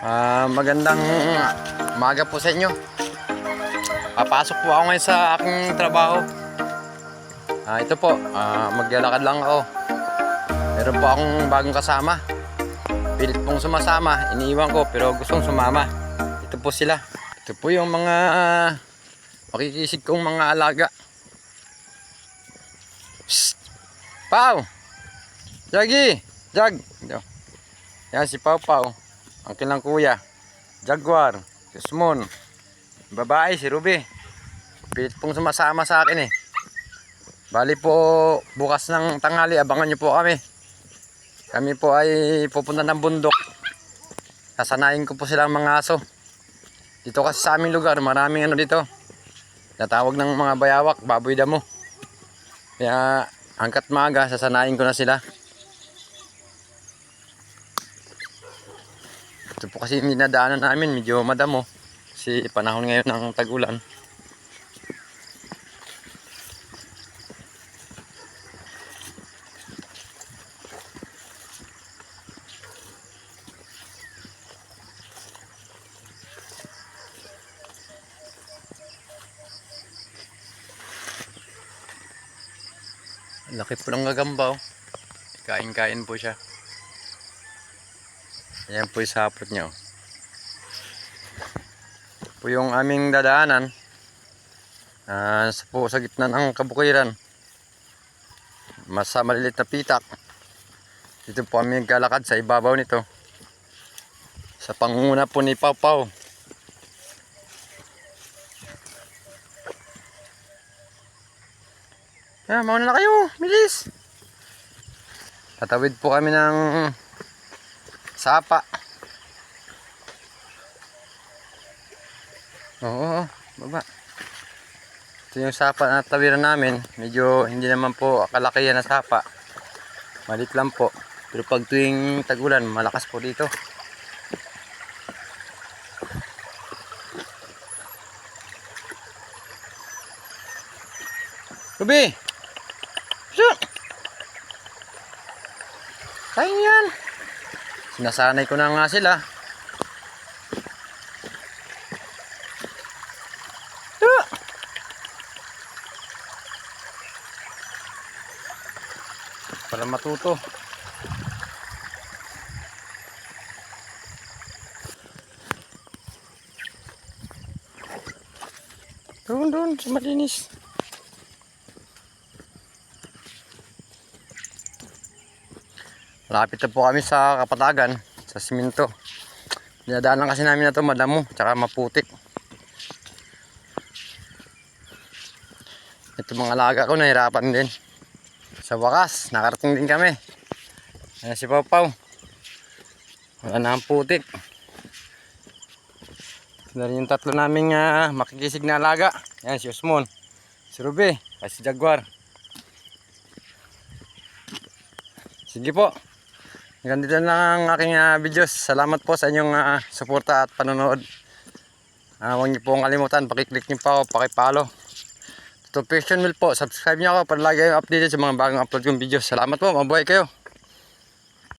Ah, magandang umaga po sa inyo. Papasok po ako ngayon sa aking trabaho. Ah, ito po, ah, maglalakad lang ako. Meron po akong bagong kasama. Pilit pong sumasama, iniiwan ko pero gustong sumama. Ito po sila. Ito po yung mga ah, makikisig kong mga alaga. Psst! Pau! Jaggy! Jag! Ito. Yan si Pau Pau. Ang kilang kuya. Jaguar. Susmon. Babae si Ruby. Pilit pong sumasama sa akin eh. Bali po bukas ng tanghali abangan nyo po kami. Kami po ay pupunta ng bundok. Sasanayin ko po silang mga aso. Dito kasi sa aming lugar maraming ano dito. Natawag ng mga bayawak, baboy damo. Kaya hangkat maaga sasanayin ko na sila. Ito po kasi yung dinadaanan namin, medyo madamo. Kasi panahon ngayon ng tag-ulan. Laki po ng gagamba oh. Kain-kain po siya. Ayan po yung sapot niya. oh. Po yung aming dadaanan. Ah, sa po sa gitna ng kabukiran. Mas malilit na pitak. Dito po kami nagkalakad sa ibabaw nito. Sa pangunguna po ni Pau Pau. Ah, mauna na kayo. Bilis. Tatawid po kami ng sapa. Oo, baba. Ito yung sapa na tawiran namin. Medyo hindi naman po kalakihan na sapa. Malit lang po. Pero pag tuwing tagulan, malakas po dito. Ruby! Siya! Kain yan! Sinasanay ko na nga sila. Ah! Para matuto. Doon, doon, sa malinis. Lapit na po kami sa kapatagan, sa siminto. Dinadaanan kasi namin na ito madamo, tsaka maputik. Ito mga alaga ko, nahirapan din. Sa wakas, nakarating din kami. Ayan si Pau. Wala na ang putik. Ito yung tatlo naming ah, makikisig na alaga. Ayan si Osmon, si Ruby, at si Jaguar. Sige po. Hanggang dito lang ang aking ah, videos. Salamat po sa inyong ah, suporta at panonood. Ah, huwag niyo pong kalimutan, pakiclick niyo pa ako, pakipalo. Christian Will po, subscribe niyo ako para lagi updated sa mga bagong upload kong videos. Salamat po, mabuhay kayo.